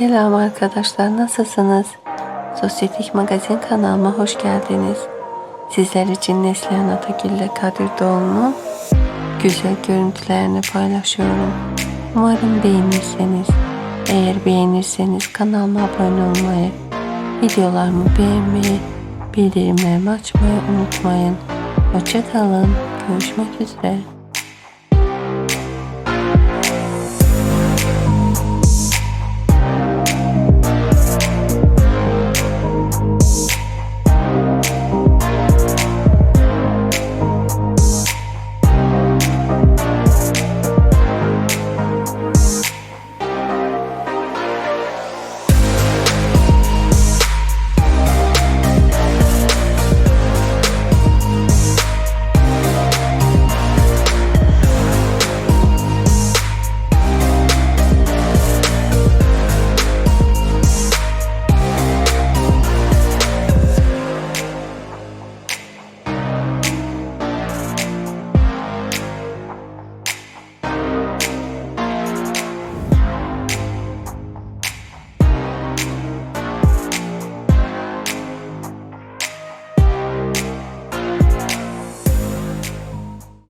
Selam arkadaşlar nasılsınız? Sosyetik Magazin kanalıma hoş geldiniz. Sizler için Neslihan Atagül ile Kadir Doğum'un güzel görüntülerini paylaşıyorum. Umarım beğenirseniz. Eğer beğenirseniz kanalıma abone olmayı, videolarımı beğenmeyi, bildirimlerimi açmayı unutmayın. Hoşçakalın. Görüşmek üzere.